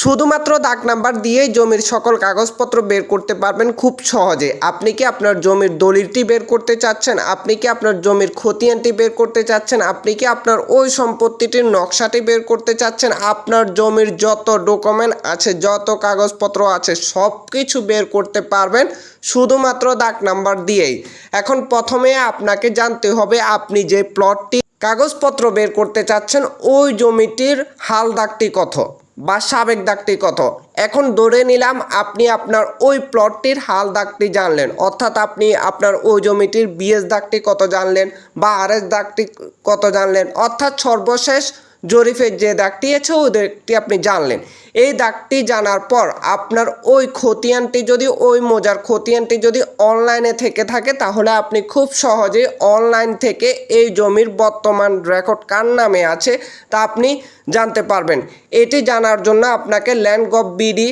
শুধুমাত্র দাগ নাম্বার দিয়েই জমির সকল কাগজপত্র বের করতে পারবেন খুব সহজে। আপনি কি আপনার জমির দলিলটি বের করতে চাচ্ছেন? আপনি কি আপনার জমির খতিয়ানটি বের করতে চাচ্ছেন? আপনি কি আপনার ওই সম্পত্তিটির নকশাটি বের করতে চাচ্ছেন? আপনার জমির যত ডকুমেন্ট আছে, যত কাগজপত্র আছে সব কিছু বের করতে পারবেন শুধুমাত্র দাগ নাম্বার দিয়েই। এখন প্রথমে আপনাকে জানতে হবে, আপনি যে প্লটটি কাগজপত্র বের করতে চাচ্ছেন, ওই জমিটির হাল দাগটি কত? বা সাবেক দাগটি কত? এখন ধরে নিলাম আপনি আপনার ওই প্লটটির হাল দাগটি জানলেন। অর্থাৎ আপনি আপনার ওই জমিটির বিএস দাগটি কত জানলেন বা আর এস দাগটি কত জানলেন? অর্থাৎ সর্বশেষ জরিফের যে দাগটি আছে, ওই দাগটি আপনি জানলেন। এই দাগটি জানার পর আপনার ওই খতিয়ানটি যদি, ওই মোজার খতিয়ানটি যদি অনলাইনে থেকে থাকে, তাহলে আপনি খুব সহজে অনলাইন থেকে এই জমির বর্তমান রেকর্ড কার নামে আছে, তা আপনি জানতে পারবেন। এটি জানার জন্য আপনাকে ল্যান্ড গভ বিডি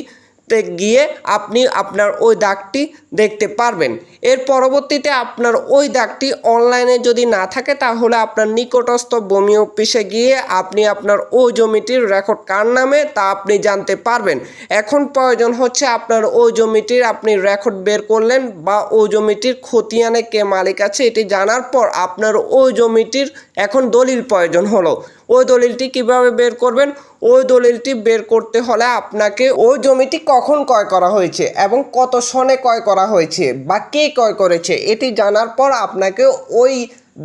তে গিয়ে আপনি আপনার ওই দাগটি দেখতে পারবেন। এর পরবর্তীতে আপনার ওই দাগটি অনলাইনে যদি না থাকে, তাহলে আপনার নিকটস্থ ভূমি অফিসে গিয়ে আপনি আপনার ওই জমিটির রেকর্ড কার নামে তা আপনি জানতে পারবেন। এখন প্রয়োজন হচ্ছে আপনার ওই জমিটির আপনি রেকর্ড বের করলেন বা ওই জমিটির খতিয়ানে কে মালিক আছে, এটি জানার পর আপনার ওই জমিটির এখন দলিল প্রয়োজন হলো। ওই দলিলটি কীভাবে বের করবেন? ওই দলিলটি বের করতে হলে আপনাকে ওই জমিটি কখন ক্রয় করা হয়েছে এবং কত সনে ক্রয় করা হয়েছে বা কে ক্রয় করেছে এটি জানার পর আপনাকে ওই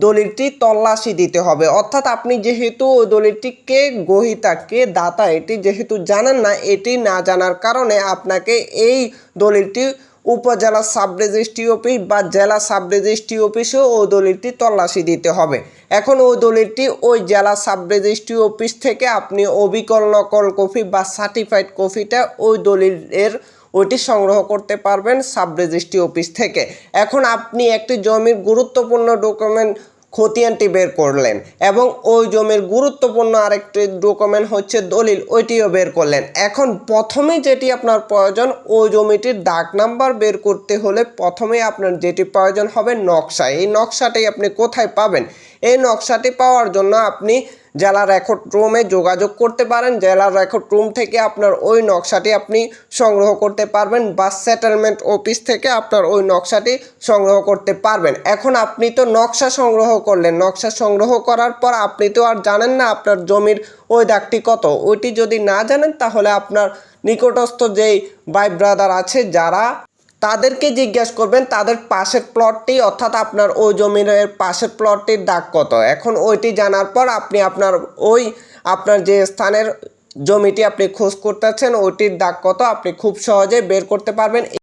দলিলটি তল্লাশি দিতে হবে। অর্থাৎ আপনি যেহেতু ওই দলিলটি কে গ্রহিতা, কে দাতা এটি যেহেতু জানেন না, এটি না জানার কারণে আপনাকে এই দলিলটি উপজেলা সাব রেজিস্ট্রি অফিস বা জেলা সাব রেজিস্ট্রি অফিসেও ওই দলিলটি তল্লাশি দিতে হবে। এখন ওই দলিলটি ওই জেলা সাব রেজিস্ট্রি অফিস থেকে আপনি অবিকল নকল কপি বা সার্টিফাইড কপিটা ওই দলিলের ওইটি সংগ্রহ করতে পারবেন সাব রেজিস্ট্রি অফিস থেকে। এখন আপনি একটি জমির গুরুত্বপূর্ণ ডকুমেন্ট খতিয়ানটি বের করলেন এবং ওই জমির গুরুত্বপূর্ণ আরেকটি ডকুমেন্ট হচ্ছে দলিল, ওইটিও বের করলেন। এখন প্রথমে যেটি আপনার প্রয়োজন, ওই জমিটির দাগ নাম্বার বের করতে হলে প্রথমে আপনার যেটি প্রয়োজন হবে নকশা। এই নকশাটাই আপনি কোথায় পাবেন? এই নকশাটি পাওয়ার জন্য আপনি জেলা রেকর্ড রুমে যোগাযোগ করতে পারেন। জেলা রেকর্ড রুম থেকে আপনার ওই নকশাটি আপনি সংগ্রহ করতে পারবেন। বা সেটেলমেন্ট অফিস থেকে আপনার ওই নকশাটি সংগ্রহ করতে পারবেন। এখন আপনি তো নকশা সংগ্রহ করলেন। নকশা সংগ্রহ করার পর আপনি তো আর জানেন না আপনার জমির ওই দাগটি কত। ওইটি যদি না জানেন তাহলে আপনার নিকটস্থ যেই ভাই ব্রাদার আছে, যারা তাদেরকে জিজ্ঞেস করবেন, তাদের পাশের প্লটটি অর্থাৎ আপনার ওই জমির পাশের প্লটটির দাগ কত? এখন ওইটি জানার পর আপনি আপনার ওই আপনার যে স্থানের জমিটি আপনি খোঁজ করতেছেন, ওইটির দাগ কত? আপনি খুব সহজে বের করতে পারবেন।